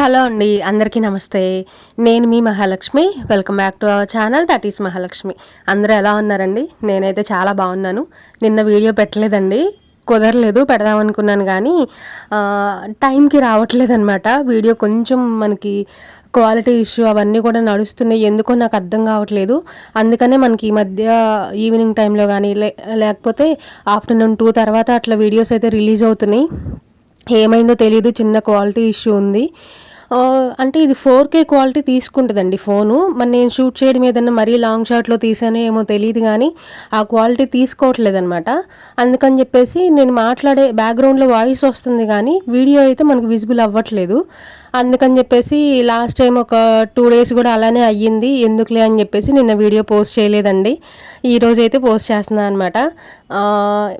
Hello అండి అందరికీ నమస్తే. నేను మీ Mahalakshmi. Welcome back to our channel that is Mahalakshmi. అందరూ ఎలా ఉన్నారండి? నేనైతే చాలా బాగున్నాను. నిన్న వీడియో పెట్టలేదండి. కుదరలేదు పెడదామనుకున్నాను కానీ టైంకి రావట్లేదు అనమాట వీడియో కొంచెం మనకి క్వాలిటీ ఇష్యూ అవన్నీ కూడా నడుస్తున్నాయి. ఎందుకో నాకు అర్థం కావట్లేదు. అందుకనే మనకి ఈ మధ్య ఈవినింగ్ టైంలో కానీ లే లేకపోతే ఆఫ్టర్నూన్ టూ తర్వాత అట్లా వీడియోస్ అయితే రిలీజ్ అవుతున్నాయి. ఏమైందో తెలియదు చిన్న క్వాలిటీ ఇష్యూ ఉంది. అంటే ఇది ఫోర్ కే క్వాలిటీ తీసుకుంటుందండి ఫోను. మరి నేను షూట్ చేయడం ఏదన్నా మరీ లాంగ్ షాట్లో తీసానో ఏమో తెలియదు కానీ ఆ క్వాలిటీ తీసుకోవట్లేదు అనమాట అందుకని చెప్పేసి నేను మాట్లాడే బ్యాక్గ్రౌండ్లో వాయిస్ వస్తుంది కానీ వీడియో అయితే మనకు విజిబుల్ అవ్వట్లేదు. అందుకని చెప్పేసి లాస్ట్ టైం ఒక టూ డేస్ కూడా అలానే అయ్యింది. ఎందుకులే అని చెప్పేసి నిన్న వీడియో పోస్ట్ చేయలేదండి. ఈరోజు అయితే పోస్ట్ చేస్తున్నాను అనమాట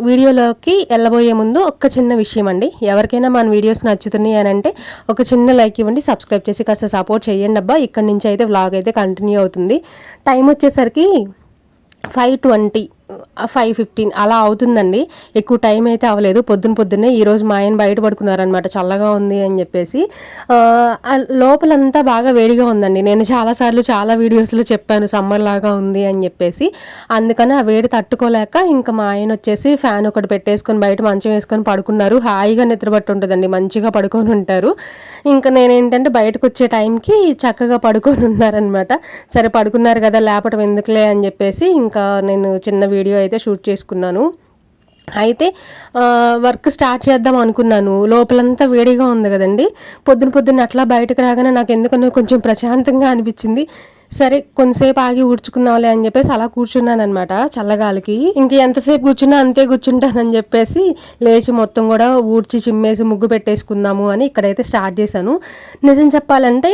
వీడియోలోకి వెళ్ళబోయే ముందు ఒక చిన్న విషయం అండి. ఎవరికైనా మన వీడియోస్ నచ్చుతున్నాయి అని అంటే ఒక చిన్న లైక్ ఇవ్వండి సబ్స్క్రైబ్ చేసి కాస్త సపోర్ట్ చేయండి అబ్బా. ఇక్కడ నుంచి అయితే వ్లాగ్ అయితే కంటిన్యూ అవుతుంది. టైం వచ్చేసరికి ఫైవ్ ట్వంటీ. ఫైవ్ ఫిఫ్టీన్ అలా అవుతుందండి. ఎక్కువ టైం అయితే అవ్వలేదు. పొద్దున పొద్దున్నే ఈరోజు మా ఆయన బయట పడుకున్నారనమాట చల్లగా ఉంది అని చెప్పేసి. లోపలంతా బాగా వేడిగా ఉందండి. నేను చాలాసార్లు చాలా వీడియోస్లో చెప్పాను సమ్మర్ లాగా ఉంది అని చెప్పేసి. అందుకని ఆ వేడి తట్టుకోలేక ఇంకా మా ఆయన వచ్చేసి ఫ్యాన్ ఒకటి పెట్టేసుకొని బయట మంచం వేసుకొని పడుకున్నారు. హాయిగా నిద్రపట్టు ఉంటుందండి. మంచిగా పడుకొని ఉంటారు. ఇంకా నేనేంటంటే బయటకు వచ్చే టైంకి చక్కగా పడుకొని ఉన్నారనమాట సరే పడుకున్నారు కదా లేపటం ఎందుకులే అని చెప్పేసి ఇంకా నేను చిన్న వీడియో వీడియో అయితే షూట్ చేసుకున్నాను. అయితే వర్క్ స్టార్ట్ చేద్దాం అనుకున్నాను. లోపలంతా వేడిగా ఉంది కదండి. పొద్దున పొద్దున్న అట్లా బయటకు రాగానే నాకు ఎందుకన్నా కొంచెం ప్రశాంతంగా అనిపించింది. సరే కొంతసేపు ఆగి ఊడ్చుకుందాంలే అని చెప్పేసి అలా కూర్చున్నాను అనమాట చల్లగాలికి. ఇంక ఎంతసేపు కూర్చున్నా అంతే కూర్చుంటానని చెప్పేసి లేచి మొత్తం కూడా ఊడ్చి చిమ్మేసి ముగ్గు పెట్టేసుకుందాము అని ఇక్కడైతే స్టార్ట్ చేశాను. నిజం చెప్పాలంటే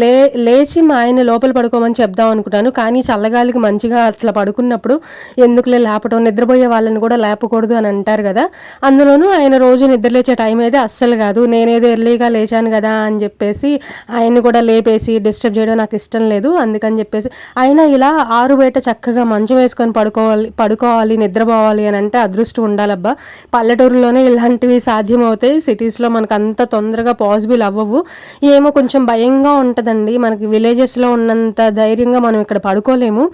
లే లేచి మా ఆయన లోపల పడుకోమని చెప్దాం అనుకున్నాను కానీ చల్లగాలికి మంచిగా అట్లా పడుకున్నప్పుడు ఎందుకులే లేపటం నిద్రపోయే వాళ్ళని కూడా లేపకూడదు అని అంటారు కదా. అందులోనూ ఆయన రోజు నిద్ర లేచే టైం అయితే అస్సలు కాదు. నేనేదో ఎర్లీగా లేచాను కదా అని చెప్పేసి ఆయన్ని కూడా లేపేసి డిస్టర్బ్ చేయడం నాకు ఇష్టం లేదు. అందుకని చెప్పేసి. అయినా ఇలా ఆరు బయట చక్కగా మంచం వేసుకొని పడుకోవాలి పడుకోవాలి నిద్రపోవాలి అని అంటే అదృష్టం ఉండాలబ్బా. పల్లెటూరులోనే ఇలాంటివి సాధ్యమవుతాయి. సిటీస్లో మనకు అంత తొందరగా పాసిబుల్ అవ్వవు. ఏమో కొంచెం భయంగా ఉంటుందండి. మనకి విలేజెస్లో ఉన్నంత ధైర్యంగా మనం ఇక్కడ పడుకోలేము.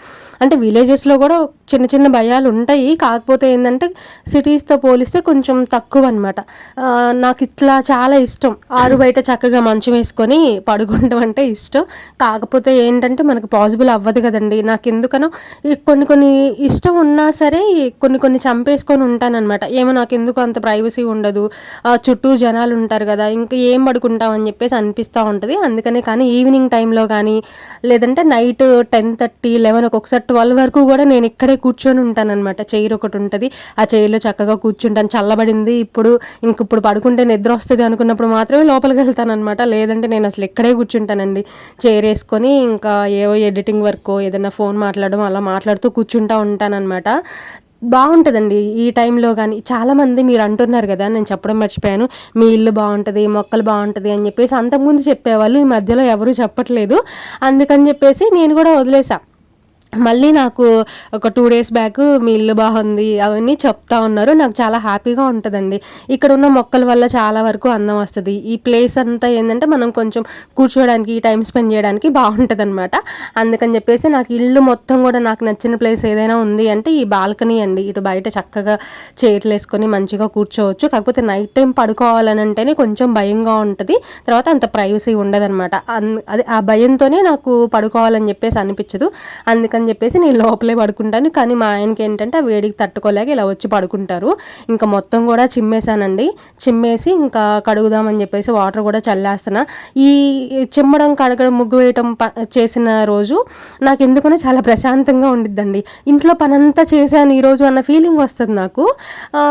అంటే విలేజెస్లో కూడా చిన్న చిన్న భయాలు ఉంటాయి. కాకపోతే ఏంటంటే సిటీస్తో పోలిస్తే కొంచెం తక్కువ అనమాట నాకు ఇట్లా చాలా ఇష్టం. ఆరు బయట చక్కగా మంచం వేసుకొని పడుకుంటాం అంటే ఇష్టం. కాకపోతే ఏంటంటే అంటే మనకు పాసిబుల్ అవ్వదు కదండి. నాకు ఎందుకనో కొన్ని కొన్ని ఇష్టం ఉన్నా సరే కొన్ని కొన్ని చంపేసుకొని ఉంటానన్నమాట. ఏమో నాకు ఎందుకు అంత ప్రైవసీ ఉండదు. ఆ, చుట్టూ జనాలు ఉంటారు కదా ఇంకా ఏం పడుకుంటాం అని చెప్పేసి అనిపిస్తూ ఉంటుంది. అందుకనే కానీ ఈవినింగ్ టైంలో కానీ లేదంటే నైట్ టెన్ థర్టీ లెవెన్ ఒక్కొక్కసారి ట్వెల్వ్ వరకు కూడా నేను ఇక్కడే కూర్చొని ఉంటానన్నమాట. చైర్ ఒకటి ఉంటుంది. ఆ చైర్లో చక్కగా కూర్చుంటాను. చల్లబడింది ఇప్పుడు ఇంక ఇప్పుడు పడుకుంటే నిద్ర వస్తుంది అనుకున్నప్పుడు మాత్రమే లోపలికి వెళ్తానమాట లేదంటే నేను అసలు ఇక్కడే కూర్చుంటానండి. చైర్ వేసుకొని ఇంకా ఏవో ఎడిటింగ్ వర్క్ ఏదైనా ఫోన్ మాట్లాడడం అలా మాట్లాడుతూ కూర్చుంటా ఉంటానన్నమాట. బాగుంటుందండి ఈ టైంలో కానీ చాలామంది మీరు అంటున్నారు కదా నేను చెప్పడం మర్చిపోయాను. మీ ఇల్లు బాగుంటుంది మొక్కలు బాగుంటుంది అని చెప్పేసి అంతకుముందు చెప్పేవాళ్ళు ఈ మధ్యలో ఎవరు చెప్పట్లేదు. అందుకని చెప్పేసి నేను కూడా వదిలేసా. మళ్ళీ నాకు ఒక టూ డేస్ బ్యాక్ మీ ఇల్లు బాగుంది అవన్నీ చెప్తా ఉన్నారు. నాకు చాలా హ్యాపీగా ఉంటుందండి. ఇక్కడ ఉన్న మొక్కల వల్ల చాలా వరకు అందం వస్తుంది. ఈ ప్లేస్ అంతా ఏంటంటే మనం కొంచెం కూర్చోడానికి టైం స్పెండ్ చేయడానికి బాగుంటుంది అనమాట అందుకని చెప్పేసి నాకు ఇల్లు మొత్తం కూడా నాకు నచ్చిన ప్లేస్ ఏదైనా ఉంది అంటే ఈ బాల్కనీ అండి. ఇటు బయట చక్కగా చైర్లు వేసుకొని మంచిగా కూర్చోవచ్చు. కాకపోతే నైట్ టైం పడుకోవాలని అంటేనే కొంచెం భయంగా ఉంటుంది. తర్వాత అంత ప్రైవసీ ఉండదన్నమాట. అన్ అదే ఆ భయంతోనే నాకు పడుకోవాలని చెప్పేసి అనిపించదు. అందుకని చెప్పేసి నేను లోపలే పడుకుంటాను. కానీ మా ఆయనకి ఏంటంటే ఆ వేడికి తట్టుకోలేక ఇలా వచ్చి పడుకుంటారు. ఇంకా మొత్తం కూడా చిమ్మేశానండి. చిమ్మేసి ఇంకా కడుగుదామని చెప్పేసి వాటర్ కూడా చల్లేస్తున్నా. ఈ చిమ్మడం కడగడం ముగ్గు వేయటం ప- చేసిన రోజు నాకు ఎందుకనో చాలా ప్రశాంతంగా ఉండిద్దండి. ఇంట్లో పనంతా చేశాను ఈరోజు అన్న ఫీలింగ్ వస్తుంది నాకు.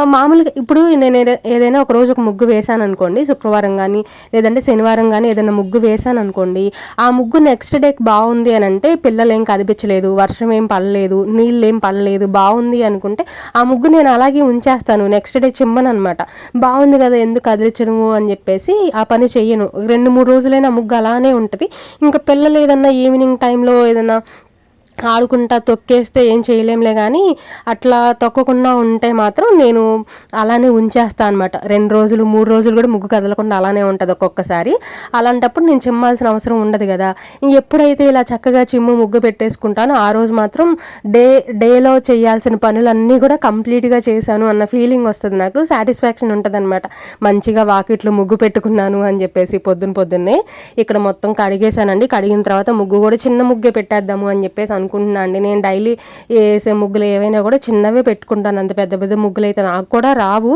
మామూలుగా ఇప్పుడు నేను ఏదైనా ఒక రోజు ఒక ముగ్గు వేశాను అనుకోండి శుక్రవారం కానీ లేదంటే శనివారం కానీ ఏదైనా ముగ్గు వేశాను అనుకోండి ఆ ముగ్గు నెక్స్ట్ డేకి బాగుంది అని అంటే పిల్లలు ఏం కదిపించలేదు వర్షం ఏం పడలేదు నీళ్ళు ఏం పడలేదు బాగుంది అనుకుంటే ఆ ముగ్గు నేను అలాగే ఉంచేస్తాను నెక్స్ట్ డే చిమ్మననమాట బాగుంది కదా ఎందుకు కదిలించడము అని చెప్పేసి ఆ పని చెయ్యను. రెండు మూడు రోజులైనా ముగ్గు అలానే ఉంటుంది. ఇంకా పిల్లలు ఏదన్నా ఈవినింగ్ టైంలో ఏదన్నా ఆడుకుంటా తొక్కేస్తే ఏం చేయలేంలే కానీ అట్లా తొక్కకుండా ఉంటే మాత్రం నేను అలానే ఉంచేస్తాను అనమాట రెండు రోజులు మూడు రోజులు కూడా ముగ్గు కదలకుండా అలానే ఉంటుంది ఒక్కొక్కసారి. అలాంటప్పుడు నేను చిమ్మాల్సిన అవసరం ఉండదు కదా. ఎప్పుడైతే ఇలా చక్కగా చిమ్ము ముగ్గు పెట్టేసుకుంటానో ఆ రోజు మాత్రం డే డేలో చేయాల్సిన పనులన్నీ కూడా కంప్లీట్గా చేశాను అన్న ఫీలింగ్ వస్తుంది నాకు. సాటిస్ఫాక్షన్ ఉంటుంది అనమాట మంచిగా వాకిట్లో ముగ్గు పెట్టుకున్నాను అని చెప్పేసి పొద్దున్న పొద్దున్నే ఇక్కడ మొత్తం కడిగేశానండి. కడిగిన తర్వాత ముగ్గు కూడా చిన్న ముగ్గే పెట్టేద్దాము అని చెప్పేసి అనుకుంటున్నా అండి. నేను డైలీ వేసే ముగ్గులు ఏవైనా కూడా చిన్నవే పెట్టుకుంటాను. అంత పెద్ద పెద్ద ముగ్గులు అయితే నాకు కూడా రావు.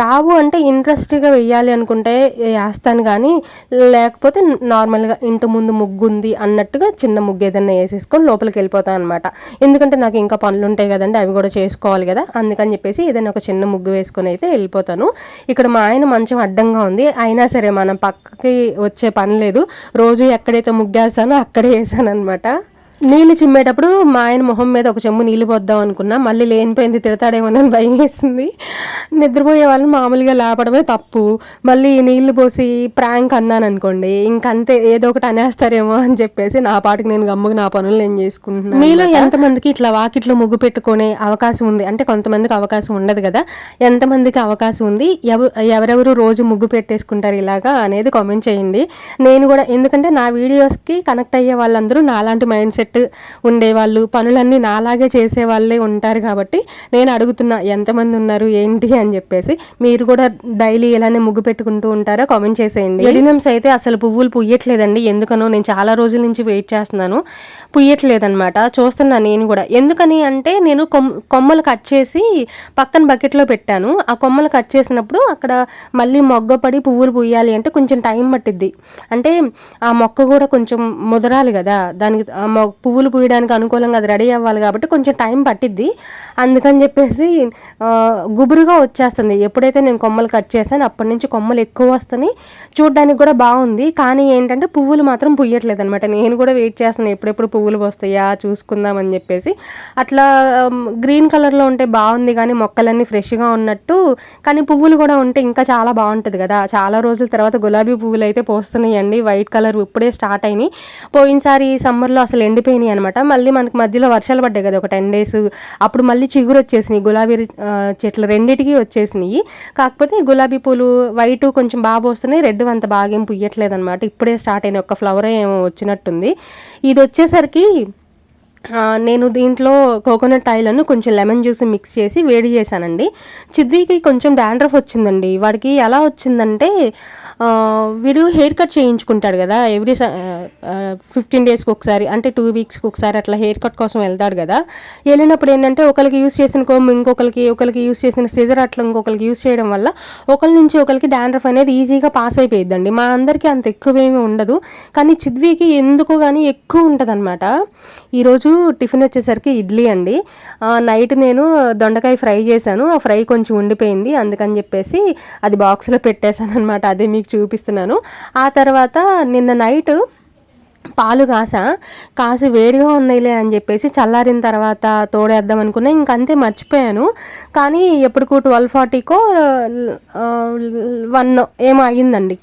రావు అంటే ఇంట్రెస్ట్గా వెయ్యాలి అనుకుంటే వేస్తాను కానీ లేకపోతే నార్మల్గా ఇంటి ముందు ముగ్గు ఉంది అన్నట్టుగా చిన్న ముగ్గు ఏదైనా వేసేసుకొని లోపలికి వెళ్ళిపోతాను అనమాట ఎందుకంటే నాకు ఇంకా పనులు ఉంటాయి కదండి అవి కూడా చేసుకోవాలి కదా. అందుకని చెప్పేసి ఏదైనా ఒక చిన్న ముగ్గు వేసుకొని అయితే వెళ్ళిపోతాను. ఇక్కడ మా ఆయన మంచం అడ్డంగా ఉంది. అయినా సరే మనం పక్కకి వచ్చే పని లేదు. రోజు ఎక్కడైతే ముగ్గేస్తానో అక్కడే వేసాను అనమాట నీళ్ళు చిమ్మేటప్పుడు మా ఆయన మొహం మీద ఒక చెమ్ము నీళ్ళు పోద్దాం అనుకున్నా. మళ్ళీ లేనిపోయింది తిడతాడేమోనని భయం వేసింది. నిద్రపోయే వాళ్ళని మామూలుగా లేపడమే తప్పు. మళ్ళీ నీళ్ళు పోసి ప్రాంక్ అన్నాను అనుకోండి ఇంకంతే ఏదో ఒకటి అనేస్తారేమో అని చెప్పేసి నా పాటికి నేను గమ్ముగా నా పనులు నేను చేసుకుంటున్నాను మీలో ఎంతమందికి ఇట్లా వాకిట్లో ముగ్గు పెట్టుకునే అవకాశం ఉంది? అంటే కొంతమందికి అవకాశం ఉండదు కదా. ఎంతమందికి అవకాశం ఉంది? ఎవ ఎవరెవరు రోజు ముగ్గు పెట్టేసుకుంటారు ఇలాగా అనేది కామెంట్ చేయండి. నేను కూడా ఎందుకంటే నా వీడియోస్కి కనెక్ట్ అయ్యే వాళ్ళందరూ నాలాంటి మైండ్ సెట్ సెట్ ఉండేవాళ్ళు పనులన్నీ నాలాగే చేసే వాళ్ళే ఉంటారు కాబట్టి నేను అడుగుతున్నా ఎంతమంది ఉన్నారు ఏంటి అని చెప్పేసి మీరు కూడా డైలీ ఇలానే ముగ్గు పెట్టుకుంటూ ఉంటారా? కామెంట్ చేసేయండి. ఎడినమ్స్ అయితే అసలు పువ్వులు పుయ్యట్లేదండి. ఎందుకనో నేను చాలా రోజుల నుంచి వెయిట్ చేస్తున్నాను. పుయ్యట్లేదనమాట చూస్తున్నా నేను కూడా. ఎందుకని అంటే నేను కొమ్మలు కట్ చేసి పక్కన బకెట్లో పెట్టాను. ఆ కొమ్మలు కట్ చేసినప్పుడు అక్కడ మళ్ళీ మొగ్గపడి పువ్వులు పుయ్యాలి అంటే కొంచెం టైం పట్టిద్ది. అంటే ఆ మొక్క కూడా కొంచెం ముదరాలి కదా. దానికి పువ్వులు పూయడానికి అనుకూలంగా అది రెడీ అవ్వాలి కాబట్టి కొంచెం టైం పట్టిద్ది. అందుకని చెప్పేసి గుబురుగా వచ్చేస్తుంది. ఎప్పుడైతే నేను కొమ్మలు కట్ చేశాను అప్పటి నుంచి కొమ్మలు ఎక్కువ వస్తాయి చూడడానికి కూడా బాగుంది. కానీ ఏంటంటే పువ్వులు మాత్రం పుయ్యట్లేదు అనమాట నేను కూడా వెయిట్ చేస్తాను ఎప్పుడెప్పుడు పువ్వులు వస్తాయా చూసుకుందామని చెప్పేసి. అట్లా గ్రీన్ కలర్లో ఉంటే బాగుంది కానీ మొక్కలన్నీ ఫ్రెష్గా ఉన్నట్టు. కానీ పువ్వులు కూడా ఉంటే ఇంకా చాలా బాగుంటుంది కదా. చాలా రోజుల తర్వాత గులాబీ పువ్వులు అయితే పోస్తున్నాయండి. వైట్ కలర్ ఇప్పుడే స్టార్ట్ అయినాయి. పోయినసారి సమ్మర్లో అసలు ఎండి ఎండిపోయినాయి అనమాట మళ్ళీ మనకి మధ్యలో వర్షాలు పడ్డాయి కదా ఒక టెన్ డేస్ అప్పుడు మళ్ళీ చిగురు వచ్చేసినాయి గులాబీ చెట్లు రెండిటికి వచ్చేసినాయి. కాకపోతే గులాబీ పూలు వైట్ కొంచెం బాగా పోస్తున్నాయి రెడ్ అంత బాగా ఏం పుయ్యట్లేదు అనమాట ఇప్పుడే స్టార్ట్ అయిన ఒక ఫ్లవర్ ఏమో వచ్చినట్టుంది. ఇది వచ్చేసరికి నేను దీంట్లో కోకోనట్ ఆయిల్ను కొంచెం లెమన్ జ్యూస్ మిక్స్ చేసి వేడి చేశానండి. చిద్దికి కొంచెం డాండ్రఫ్ వచ్చిందండి. వాడికి ఎలా వచ్చిందంటే వీడు హెయిర్ కట్ చేయించుకుంటాడు కదా ఎవ్రీ ఫిఫ్టీన్ డేస్కి ఒకసారి అంటే టూ వీక్స్కి ఒకసారి అట్లా హెయిర్ కట్ కోసం వెళ్తాడు కదా. వెళ్ళినప్పుడు ఏంటంటే ఒకరికి యూస్ చేసిన కొమ్ము ఇంకొకరికి ఒకరికి యూస్ చేసిన సిజర్ అట్లా ఇంకొకరికి యూస్ చేయడం వల్ల ఒకరి నుంచి ఒకరికి డాండ్రఫ్ అనేది ఈజీగా పాస్ అయిపోయిద్దండి. మా అందరికీ అంత ఎక్కువేమీ ఉండదు. కానీ చిద్వికి ఎందుకు కానీ ఎక్కువ ఉంటుంది అనమాట ఈరోజు టిఫిన్ వచ్చేసరికి ఇడ్లీ అండి. నైట్ నేను దొండకాయ ఫ్రై చేశాను. ఆ ఫ్రై కొంచెం ఉండిపోయింది. అందుకని చెప్పేసి అది బాక్స్లో పెట్టేశాను అనమాట అదే మీకు చూపిస్తున్నాను. ఆ తర్వాత నిన్న నైట్ పాలు కాస. కాసి వేడిగా ఉన్నాయిలే అని చెప్పేసి చల్లారిన తర్వాత తోడేద్దాం అనుకున్నా. ఇంకంతే మర్చిపోయాను. కానీ ఎప్పటికూ ట్వెల్వ్ ఫార్టీకో వన్ ఏమో అయ్యిందండి.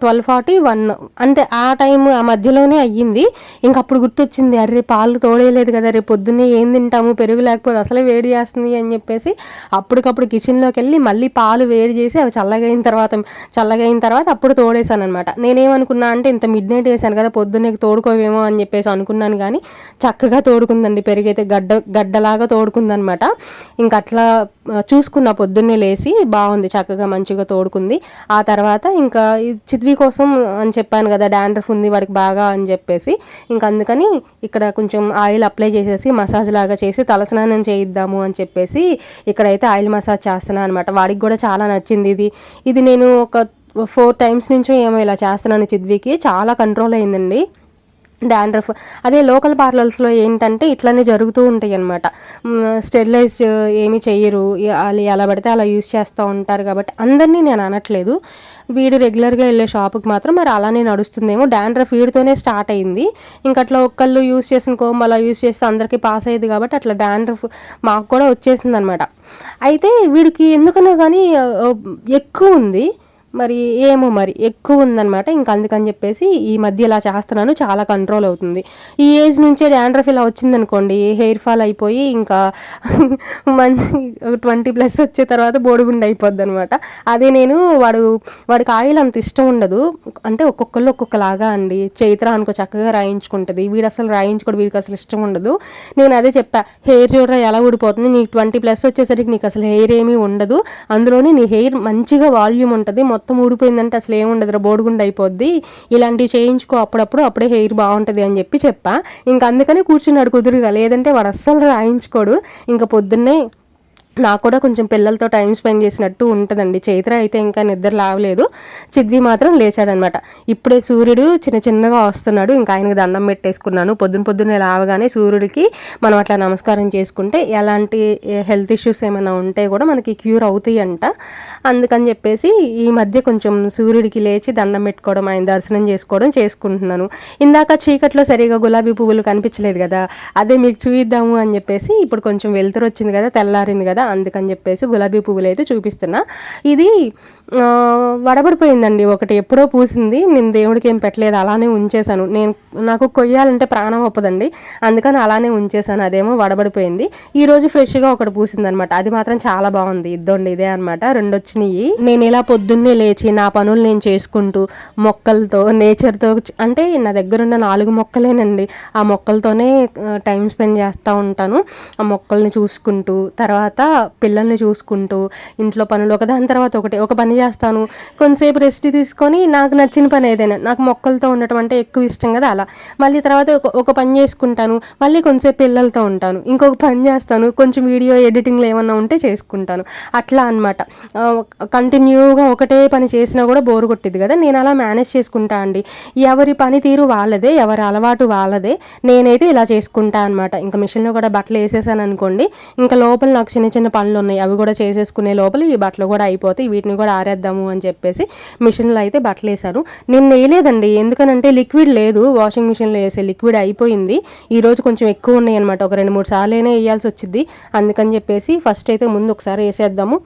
Twelve forty one. అంటే ఆ టైం ఆ మధ్యలోనే అయ్యింది. ఇంకప్పుడు గుర్తొచ్చింది అరే పాలు తోడేయలేదు కదా రేపు పొద్దున్నే ఏం తింటాము పెరుగు లేకపోతే అసలే వేడి చేస్తుంది అని చెప్పేసి అప్పటికప్పుడు కిచెన్లోకి వెళ్ళి మళ్ళీ పాలు వేడి చేసి అవి చల్లగైన తర్వాత చల్లగైన తర్వాత అప్పుడు తోడేశాను అనమాట నేనేమనుకున్నా అంటే ఇంత మిడ్ నైట్ వేసాను కదా పొద్దున్నే నీకు తోడుకోవేమో అని చెప్పేసి అనుకున్నాను కానీ చక్కగా తోడుకుందండి. పెరిగైతే గడ్డ గడ్డలాగా తోడుకుందనమాట. ఇంక అట్లా చూసుకున్న పొద్దున్నే లేసి బాగుంది. చక్కగా మంచిగా తోడుకుంది. ఆ తర్వాత ఇంకా చిద్వి కోసం అని చెప్పాను కదా డాండ్రఫ్ ఉంది వాడికి బాగా అని చెప్పేసి. ఇంక అందుకని ఇక్కడ కొంచెం ఆయిల్ అప్లై చేసేసి మసాజ్ లాగా చేసి తలస్నానం చేయిద్దాము అని చెప్పేసి ఇక్కడైతే ఆయిల్ మసాజ్ చేస్తున్నాను అనమాట. వాడికి కూడా చాలా నచ్చింది ఇది. ఇది నేను ఒక ఫోర్ టైమ్స్ నుంచో ఏమో ఇలా చేస్తున్నాను చిద్వికి చాలా కంట్రోల్ అయిందండి. డాండ్రఫ్. అదే లోకల్ పార్లర్స్లో ఏంటంటే ఇట్లనే జరుగుతూ ఉంటాయి అనమాట స్టెరిలైజ్ ఏమి చెయ్యరు. వాళ్ళు ఎలా పడితే అలా యూస్ చేస్తూ ఉంటారు కాబట్టి అందరినీ నేను అనట్లేదు. వీడు రెగ్యులర్గా వెళ్ళే షాప్కి మాత్రం మరి అలానే నడుస్తుందేమో. డాండ్రఫ్ వీడితోనే స్టార్ట్ అయింది. ఇంకట్లా అట్లా ఒక్కళ్ళు యూస్ చేసిన కోమ్ అలా యూస్ చేస్తే అందరికీ పాస్ అయ్యేది కాబట్టి అట్లా డాండ్రఫ్ మాకు కూడా వచ్చేసింది అనమాట అయితే వీడికి ఎందుకన్నా కానీ ఎక్కువ ఉంది. మరి ఏమో మరి ఎక్కువ ఉందనమాట ఇంకా అందుకని చెప్పేసి ఈ మధ్య ఇలా చేస్తున్నాను చాలా కంట్రోల్ అవుతుంది. ఈ ఏజ్ నుంచే డాండ్రఫ్ ఇలా వచ్చిందనుకోండి హెయిర్ ఫాల్ అయిపోయి ఇంకా మంచి ట్వంటీ ప్లస్ వచ్చే తర్వాత బోడిగుండు అయిపోద్ది అనమాట అదే నేను వాడు వాడికి ఆయిల్ అంత ఇష్టం ఉండదు. అంటే ఒక్కొక్కళ్ళు ఒక్కొక్కలాగా అండి. చైత్ర అనుకో చక్కగా రాయించుకుంటుంది. వీడు అసలు రాయించుకోడు వీడికి అసలు ఇష్టం ఉండదు. నేను అదే చెప్పా హెయిర్ చూడరా ఎలా ఊడిపోతుంది? నీకు ట్వంటీ ప్లస్ వచ్చేసరికి నీకు అసలు హెయిర్ ఏమీ ఉండదు. అందులోని నీ హెయిర్ మంచిగా వాల్యూమ్ ఉంటుంది. మొత్తం ఊడిపోయిందంటే అసలు ఏముండదు బోడిగుండు అయిపోద్ది. ఇలాంటివి చేయించుకో అప్పుడప్పుడు అప్పుడే హెయిర్ బాగుంటుంది అని చెప్పి చెప్పా. ఇంకా అందుకనే కూర్చున్నాడు కుదురుగా లేదంటే వాడు అస్సలు రాయించుకోడు. ఇంకా పొద్దున్నే నాకు కూడా కొంచెం పిల్లలతో టైం స్పెండ్ చేసినట్టు ఉంటుందండి. చైత్ర అయితే ఇంకా నిద్ర లావలేదు. చిద్వి మాత్రం లేచాడనమాట. ఇప్పుడే సూర్యుడు చిన్న చిన్నగా వస్తున్నాడు. ఇంకా ఆయనకి దండం పెట్టేసుకున్నాను. పొద్దున పొద్దున్నే లావగానే సూర్యుడికి మనం అట్లా నమస్కారం చేసుకుంటే ఎలాంటి హెల్త్ ఇష్యూస్ ఏమైనా ఉంటే కూడా మనకి క్యూర్ అవుతాయి అంట అందుకని చెప్పేసి ఈ మధ్య కొంచెం సూర్యుడికి లేచి దండం పెట్టుకోవడం ఆయన దర్శనం చేసుకోవడం చేసుకుంటున్నాను. ఇందాక చీకట్లో సరిగా గులాబీ పువ్వులు కనిపించలేదు కదా. అదే మీకు చూయిద్దాము అని చెప్పేసి ఇప్పుడు కొంచెం వెలుతురు వచ్చింది కదా తెల్లారింది కదా. అందుకని చెప్పేసి గులాబీ పువ్వులు అయితే చూపిస్తున్నా. ఇది వడబడిపోయిందండి. ఒకటి ఎప్పుడో పూసింది. నేను దేవుడికి ఏం పెట్టలేదు. అలానే ఉంచేశాను. నేను నాకు కొయ్యాలంటే ప్రాణం ఒప్పదండి. అందుకని అలానే ఉంచేశాను. అదేమో వడబడిపోయింది. ఈ రోజు ఫ్రెష్గా ఒకటి పూసిందనమాట. అది మాత్రం చాలా బాగుంది. ఇద్దండి ఇదే అనమాట. రెండు వచ్చినాయి నేను ఇలా పొద్దున్నే లేచి నా పనులు నేను చేసుకుంటూ మొక్కలతో నేచర్తో అంటే నా దగ్గర ఉన్న నాలుగు మొక్కలేనండి. ఆ మొక్కలతోనే టైం స్పెండ్ చేస్తూ ఉంటాను. ఆ మొక్కల్ని చూసుకుంటూ తర్వాత పిల్లల్ని చూసుకుంటూ ఇంట్లో పనులు ఒకదాని తర్వాత ఒకటి. ఒక పని చేస్తాను. కొంతసేపు రెస్ట్ తీసుకొని నాకు నచ్చిన పని ఏదైనా నాకు మొక్కలతో ఉండటం అంటే ఎక్కువ ఇష్టం కదా అలా. మళ్ళీ తర్వాత ఒక పని చేసుకుంటాను మళ్ళీ కొంతసేపు పిల్లలతో ఉంటాను ఇంకొక పని చేస్తాను కొంచెం వీడియో ఎడిటింగ్లో ఏమన్నా ఉంటే చేసుకుంటాను. అట్లా అనమాట కంటిన్యూగా ఒకటే పని చేసినా కూడా బోరు కొట్టింది కదా నేను అలా మేనేజ్ చేసుకుంటా అండి. ఎవరి పని తీరు వాళ్ళదే ఎవరి అలవాటు వాళ్ళదే నేనైతే ఇలా చేసుకుంటా అనమాట ఇంకా మిషన్లో కూడా బట్టలు వేసేసాను అనుకోండి ఇంకా లోపల నాకు చిన్న చిన్న పనులు ఉన్నాయి అవి కూడా చేసేసుకునే లోపల ఈ బట్టలు కూడా అయిపోతాయి వీటిని కూడా ఆరేద్దాము అని చెప్పేసి మిషన్లో అయితే బట్టలు వేశాను నేను వేయలేదండి. ఎందుకనంటే లిక్విడ్ లేదు. వాషింగ్ మిషన్లో వేసే లిక్విడ్ అయిపోయింది. ఈరోజు కొంచెం ఎక్కువ ఉన్నాయి అనమాట ఒక రెండు మూడు సార్లు అయినా వేయాల్సి వచ్చింది. అందుకని చెప్పేసి ఫస్ట్ అయితే ముందు ఒకసారి వేసేద్దాము.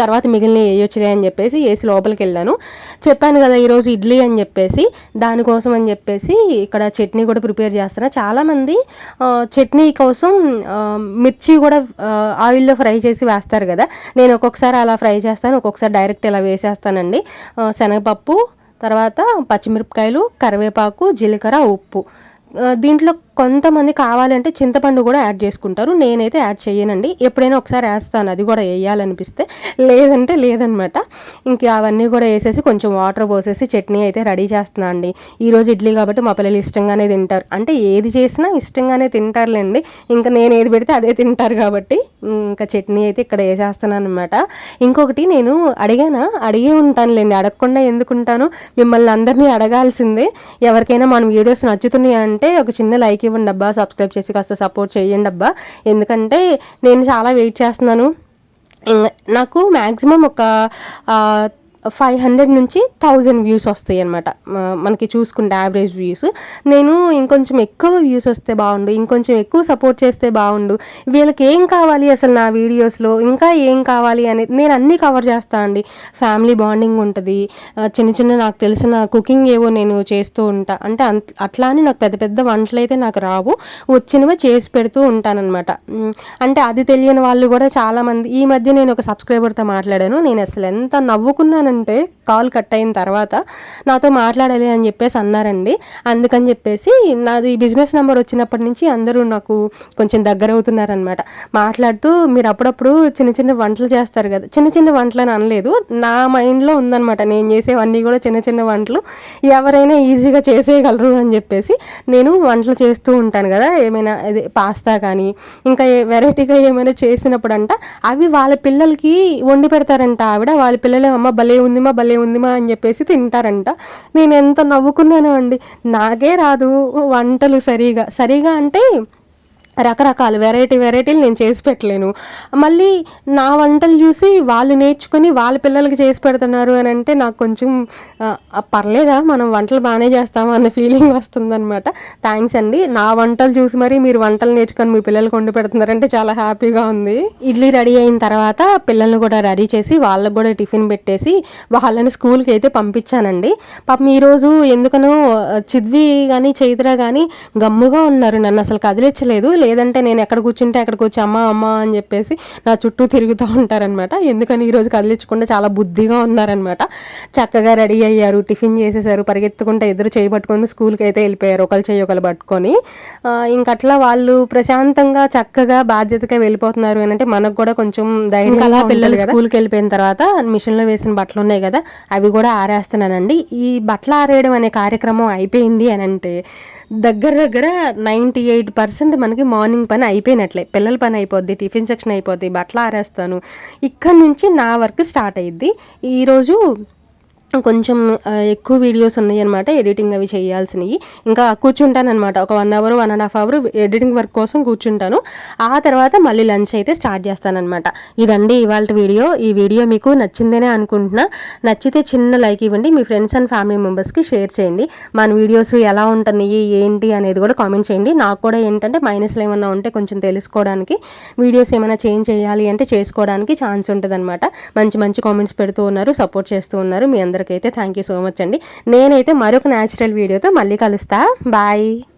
తర్వాత మిగిలిన వేయొచ్చులే అని చెప్పేసి వేసి లోపలికి వెళ్ళాను. చెప్పాను కదా ఈరోజు ఇడ్లీ అని చెప్పేసి దానికోసం అని చెప్పేసి ఇక్కడ చట్నీ కూడా ప్రిపేర్ చేస్తున్నా. చాలామంది చట్నీ కోసం మిర్చి కూడా ఆయిల్లో ఫ్రై చేసి వేస్తారు కదా. నేను ఒక్కొక్కసారి అలా ఫ్రై చేస్తాను ఒక్కొక్కసారి డైరెక్ట్ ఇలా వేసేస్తానండి. శనగపప్పు తర్వాత పచ్చిమిరపకాయలు కరివేపాకు జీలకర్ర ఉప్పు. దీంట్లో కొంతమంది కావాలంటే చింతపండు కూడా యాడ్ చేసుకుంటారు. నేనైతే యాడ్ చేయనండి. ఎప్పుడైనా ఒకసారి వేస్తాను. అది కూడా వేయాలనిపిస్తే. లేదంటే లేదనమాట. ఇంకా అవన్నీ కూడా వేసేసి కొంచెం వాటర్ పోసేసి చట్నీ అయితే రెడీ చేస్తున్నా అండి. ఈరోజు ఇడ్లీ కాబట్టి మా పిల్లలు ఇష్టంగానే తింటారు. అంటే ఏది చేసినా ఇష్టంగానే తింటారులేండి. ఇంకా నేను ఏది పెడితే అదే తింటారు కాబట్టి ఇంకా చట్నీ అయితే ఇక్కడ వేసేస్తున్నాను అనమాట ఇంకొకటి నేను అడిగానా? అడిగే ఉంటానులేండి. అడగకుండా ఎందుకుంటాను మిమ్మల్ని అందరినీ అడగాల్సిందే. ఎవరికైనా మన వీడియోస్ నచ్చుతున్నాయి అంటే ఒక చిన్న లైక్ లైక్ ఇవ్వండి అబ్బా సబ్స్క్రైబ్ చేసి కాస్త సపోర్ట్ చేయండి అబ్బా. ఎందుకంటే నేను చాలా వెయిట్ చేస్తున్నాను. నాకు మ్యాక్సిమం ఒక ఫైవ్ హండ్రెడ్ నుంచి థౌజండ్ వ్యూస్ వస్తాయి అనమాట మనకి చూసుకుంటే యావరేజ్ వ్యూస్. నేను ఇంకొంచెం ఎక్కువ వ్యూస్ వస్తే బాగుండు ఇంకొంచెం ఎక్కువ సపోర్ట్ చేస్తే బాగుండు. వీళ్ళకి ఏం కావాలి అసలు నా వీడియోస్లో? ఇంకా ఏం కావాలి అనేది నేను అన్నీ కవర్ చేస్తాను అండి. ఫ్యామిలీ బాండింగ్ ఉంటుంది. చిన్న చిన్న నాకు తెలిసిన కుకింగ్ ఏవో నేను చేస్తూ ఉంటా. అంటే అట్లా అని నాకు పెద్ద పెద్ద వంటలు అయితే నాకు రావు. వచ్చినవే చేసి పెడుతూ ఉంటానన్నమాట. అంటే అది తెలియని వాళ్ళు కూడా చాలామంది ఈ మధ్య నేను ఒక సబ్స్క్రైబర్తో మాట్లాడాను. నేను అసలు ఎంత నవ్వుకున్నాను అంటే కాల్ కట్ అయిన తర్వాత నాతో మాట్లాడాలి అని చెప్పేసి అన్నారండి. అందుకని చెప్పేసి నాది బిజినెస్ నెంబర్ వచ్చినప్పటి నుంచి అందరూ నాకు కొంచెం దగ్గర అవుతున్నారనమాట మాట్లాడుతూ మీరు అప్పుడప్పుడు చిన్న చిన్న వంటలు చేస్తారు కదా చిన్న చిన్న వంటలు అని అనలేదు. నా మైండ్లో ఉందనమాట నేను చేసేవన్నీ కూడా చిన్న చిన్న వంటలు. ఎవరైనా ఈజీగా చేసేయగలరు అని చెప్పేసి నేను వంటలు చేస్తూ ఉంటాను కదా. ఏమైనా అదే పాస్తా కానీ ఇంకా వెరైటీగా ఏమైనా చేసినప్పుడు అంట అవి వాళ్ళ పిల్లలకి వండి పెడతారంట ఆవిడ. వాళ్ళ పిల్లలే అమ్మ భలే ఉందిమా భలే ఉందిమా అని చెప్పేసి తింటారంట. నేను ఎంత నవ్వుకున్నాను అండి. నాకే రాదు వంటలు సరిగా. సరిగా అంటే రకరకాల వెరైటీ వెరైటీలు నేను చేసి పెట్టలేను. మళ్ళీ నా వంటలు చూసి వాళ్ళు నేర్చుకుని వాళ్ళ పిల్లలకి చేసి పెడుతున్నారు అని అంటే నాకు కొంచెం పర్లేదా? మనం వంటలు బాగానే చేస్తాము? అన్న ఫీలింగ్ వస్తుందన్నమాట. థ్యాంక్స్ అండి. నా వంటలు చూసి మరి మీరు వంటలు నేర్చుకొని మీ పిల్లలకి వండి పెడుతున్నారంటే చాలా హ్యాపీగా ఉంది. ఇడ్లీ రెడీ అయిన తర్వాత పిల్లల్ని కూడా రెడీ చేసి వాళ్ళకు కూడా టిఫిన్ పెట్టేసి వాళ్ళని స్కూల్కి అయితే పంపించానండి. పాపం ఈరోజు ఎందుకనో చిద్వి కానీ చైత్ర కానీ గమ్ముగా ఉన్నారు. నన్ను అసలు కదిలించలేదు. లేదంటే నేను ఎక్కడ కూర్చుంటే అక్కడ కూర్చో అమ్మ అమ్మ అని చెప్పేసి నా చుట్టూ తిరుగుతూ ఉంటారనమాట ఎందుకని ఈరోజు కదిలించకుండా చాలా బుద్ధిగా ఉన్నారనమాట చక్కగా రెడీ అయ్యారు టిఫిన్ చేసేసారు పరిగెత్తుకుంటే ఇద్దరు చేయి పట్టుకొని స్కూల్కి అయితే వెళ్ళిపోయారు ఒకరు చేయి ఒకరు పట్టుకొని. ఇంకట్లా వాళ్ళు ప్రశాంతంగా చక్కగా బాధ్యతగా వెళ్ళిపోతున్నారు అని అంటే మనకు కూడా కొంచెం ధైర్యం అలా పిల్లలు స్కూల్కి వెళ్ళిపోయిన తర్వాత మిషన్లో వేసిన బట్టలు ఉన్నాయి కదా అవి కూడా ఆరేస్తున్నానండి. ఈ బట్టలు ఆరేయడం అనే కార్యక్రమం అయిపోయింది అని అంటే దగ్గర దగ్గర నైంటీ ఎయిట్ పర్సెంట్ మనకి మార్నింగ్ పని అయిపోయినట్లే. పిల్లల పని అయిపోద్ది టిఫిన్ సెక్షన్ అయిపోద్ది బట్టలు ఆరేస్తాను. ఇక్కడ నుంచి నా వర్క్ స్టార్ట్ అయ్యిద్ది ఈరోజు కొంచెం ఎక్కువ వీడియోస్ ఉన్నాయి అనమాట ఎడిటింగ్ అవి చేయాల్సినవి. ఇంకా కూర్చుంటాను అనమాట ఒక one hour one and half hour editing work కోసం కూర్చుంటాను. ఆ తర్వాత మళ్ళీ లంచ్ అయితే స్టార్ట్ చేస్తానన్నమాట. ఇదండి ఇవాళ వీడియో. ఈ వీడియో మీకు నచ్చిందనే అనుకుంటున్నా. నచ్చితే చిన్న లైక్ ఇవ్వండి. మీ ఫ్రెండ్స్ అండ్ ఫ్యామిలీ మెంబర్స్కి షేర్ చేయండి. మన వీడియోస్ ఎలా ఉంటున్నాయి ఏంటి అనేది కూడా కామెంట్ చేయండి. నాకు కూడా ఏంటంటే మైనస్లు ఏమైనా ఉంటే కొంచెం తెలుసుకోవడానికి వీడియోస్ ఏమైనా చేంజ్ చేయాలి అంటే చేసుకోవడానికి ఛాన్స్ ఉంటుంది మంచి మంచి కామెంట్స్ పెడుతూ ఉన్నారు సపోర్ట్ చేస్తూ ఉన్నారు. మీ అందరూ అయితే థ్యాంక్ యూ సో మచ్ అండి. నేనైతే మరొక న్యాచురల్ వీడియోతో మళ్ళీ కలుస్తా. బాయ్